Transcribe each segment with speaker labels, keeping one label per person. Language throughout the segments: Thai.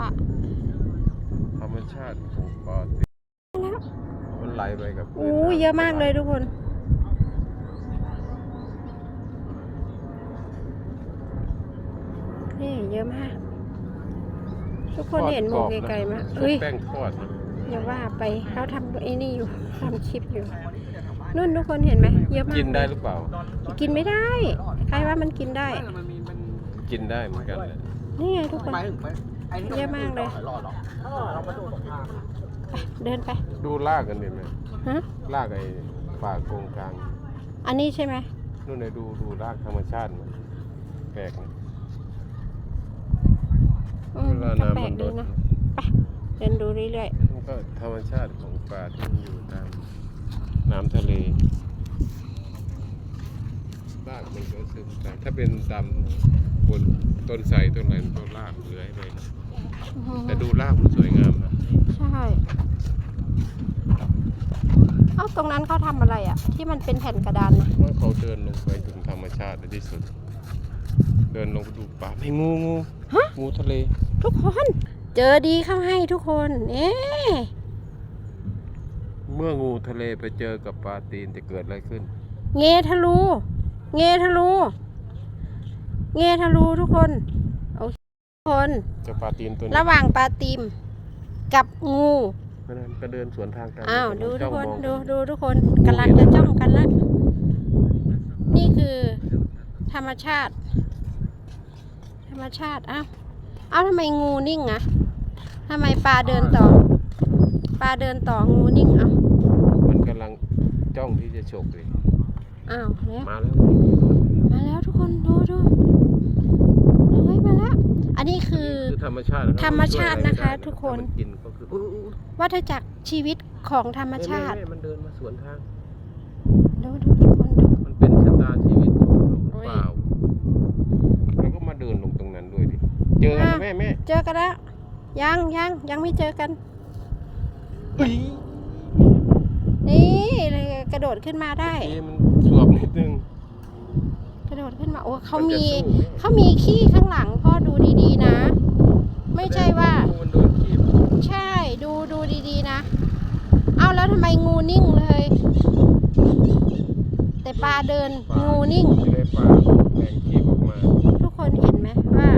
Speaker 1: อะ
Speaker 2: ธรรมชาติของปอติ
Speaker 1: แล้ว
Speaker 2: มันไหลไปกับพื้น
Speaker 1: อู้
Speaker 2: น้ำ
Speaker 1: เยอะมากเลยทุกคน นี่เยอะมาก ทุกคนเห็นมุมไกลๆไหม
Speaker 2: ชุบ
Speaker 1: เฮ้ย
Speaker 2: แป้งทอดนะ
Speaker 1: อย่าว่าไปเขาทำไอ้นี่อยู่ทำคลิปอยู่นู่นทุกคนเห็นไหมเยอะมาก
Speaker 2: กินได้หรือเปล่า
Speaker 1: กินไม่ได้ใครว่ามันกินได้
Speaker 2: กินได้เหมือนกันแหละ
Speaker 1: นี่ไงทุกคน
Speaker 3: ไปถึงไปไอ้นี่
Speaker 1: เยอะมากเลย
Speaker 3: รอดหรอกเออเรามาดูสงคราม
Speaker 1: ไปเดินไป
Speaker 2: ดูลากกันดิไหม
Speaker 1: ฮะ
Speaker 2: ลากไอ้ป่าโกงกลาง
Speaker 1: อันนี้ใช่ไหม
Speaker 2: นู่นเลยดูดูรากธรรมชาติมันแปลกนะ
Speaker 1: อืม
Speaker 2: เวลา
Speaker 1: ก็
Speaker 2: น้ำ
Speaker 1: แปล
Speaker 2: มั
Speaker 1: ก
Speaker 2: นล
Speaker 1: ดี
Speaker 2: ด
Speaker 1: นะไปเดินดูเรื่อย
Speaker 2: มันก็ธรรมชาติของป่าที่มันอยู่ตามน้ำทะเลรากมันก็ซึมตามถ้าเป็นตามบนต้นไทรต้นอะไรมันก็รากเลื้อยไปนะ
Speaker 1: ๆ
Speaker 2: แต่ดูรากมันสวยงามนะ
Speaker 1: ใช่เอ้าตรงนั้นเขาทำอะไรอะ ที่มันเป็นแผ่นกระดานนะ
Speaker 2: ว่าเขาเดินลงไปถึงธรรมชาติในที่สุด เดินลงไปดูป่าไม่งูงูงูทะเล
Speaker 1: ทุกคน เจอดีเข้าให้ทุกคนเอ๊ะ
Speaker 2: เมื่องูทะเลไปเจอกับปลาตีนจะเกิดอะไรขึ้น
Speaker 1: เงทะลู เงทะลู เงทะลูทุกคนโอเคทุกคน
Speaker 2: เจะปลาตีนตัวนี้
Speaker 1: ระหว่างปลาติมกับงู
Speaker 2: เพราะฉะนั้นก็เดินสวนทางกัน
Speaker 1: อ้าวดูทุ
Speaker 2: จ้
Speaker 1: ก
Speaker 2: ง
Speaker 1: คน
Speaker 2: มอง
Speaker 1: ดูดูทุกคนกำลังจะจ้องกันแล้วนี่คือ ธรรมชาติ ธรรมชาติอ้าวเอ้าทำไมงูนิ่งอะทำไมปลาเดินต่อ ปลาเดินต่องูนิ่งเอ้า
Speaker 2: มันกำลังจ้องที่จะฉกเลย
Speaker 1: อ้าวแล้ว
Speaker 2: มาแล้ว
Speaker 1: มาแล้วทุกคนดูดูเฮ้ยมาแล้ว อั นนี้คือ
Speaker 2: คือธรรมชาตินะ
Speaker 1: ธรรมชาตินะคะทุกคน
Speaker 2: ถ้ามักินก็คืออุ๊ยอุ๊ยอุ๊ย
Speaker 1: วัฏจักรชีวิตของธรรมชาติ
Speaker 2: แม่แม่มันเดินมาสวนทาง
Speaker 1: ดูดูทุกคนดู
Speaker 2: มันเป็นชะตาชีวิตของเราหรือ
Speaker 1: โอ้ย
Speaker 2: เปล่าแล้วก็มาเดินลงตรงนั้นด้วยดิ เจอกัน
Speaker 1: อะ
Speaker 2: แม่แม่
Speaker 1: เจอกันแล้ว ยังยังยังไม่เจอกัน
Speaker 2: อุ๊ย
Speaker 1: นี่เลยกระโดดขึ้นมาได้
Speaker 2: เอ๊ะมันสวบนิดนึง
Speaker 1: กระโดดขึ้นมาโอ้เขา
Speaker 2: นจะ
Speaker 1: มี
Speaker 2: สู้ไหม
Speaker 1: เขามีขี้ข้างหลังพ่อ ดูดีๆนะ ไม่ใช่ว่า
Speaker 2: มันโดนขีบ
Speaker 1: ใช่ดูดูดีๆนะ เอาแล้วทำไมงูนิ่งเลย แต่ปลาเดินงูนิ่ง
Speaker 2: จะได้ปลาแรงขีบออกมา
Speaker 1: ทุกคนเห็นไหมว่า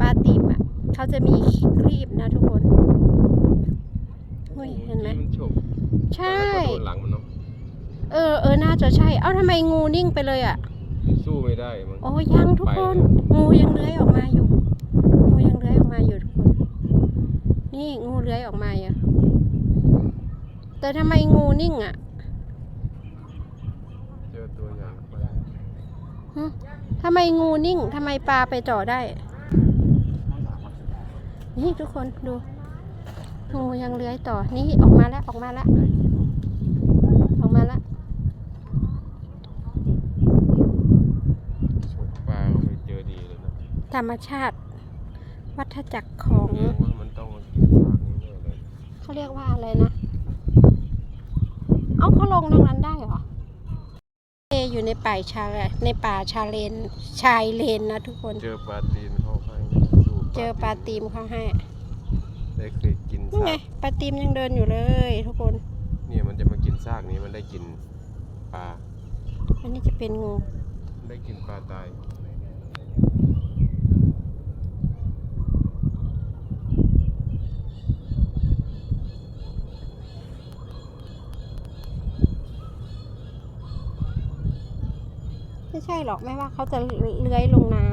Speaker 1: ปลาติมอะเขาจะมีครีบนะทุกคนอุ้ยเห็นไหม
Speaker 2: มันฉก
Speaker 1: ใช่
Speaker 2: แล้วก็โดนหลังมันเนาะ
Speaker 1: เออเออน่าจะใช่ เอ้าทำไมงูนิ่งไปเลยอะ
Speaker 2: มันสู้ไม่ได้มั้ง
Speaker 1: โอ้ยังทุกคน งูยังเลื้อยออกมาอยู่ งูยังเลื้อยออกมาอยู่ทุกคน นี่งูเลื้อยออกมาอยู่แต่ทำไมงูนิ่งอะ
Speaker 2: เจอตัวอย่างไป
Speaker 1: ทำไมงูนิ่ง ทำไมปลาไปจ่อได้ นี่ทุกคนดู งูยังเลื้อยต่อ นี่ออกมาแล้วออกมาแล้ว ออกมาแล้ว
Speaker 2: ฉกปลาก็ไปเจอดีเลยนะ
Speaker 1: ธรรมชาติ วัฏจักรของ
Speaker 2: เขา
Speaker 1: เรียกว่าอะไรนะ เอาเขาลงตรงนั้นได้เหรอเออยู่ในป่าชาในป่าชาเลนชายเลนนะทุกคน
Speaker 2: เจอปลาตีนเข้าให้ดู
Speaker 1: เจอปลาตีมเขาให้
Speaker 2: ได้เคยกิน
Speaker 1: นี่ไง
Speaker 2: ซาก
Speaker 1: ปลาตีมยังเดินอยู่เลย ทุกคน
Speaker 2: เนี่ยมันจะมากินซากนี้มันได้กินปลา
Speaker 1: อันนี้จะเป็นงู
Speaker 2: ได้กินปลาตาย
Speaker 1: ไม่ใช่หรอกไม่ว่าเขาจะเลื้อยลงน้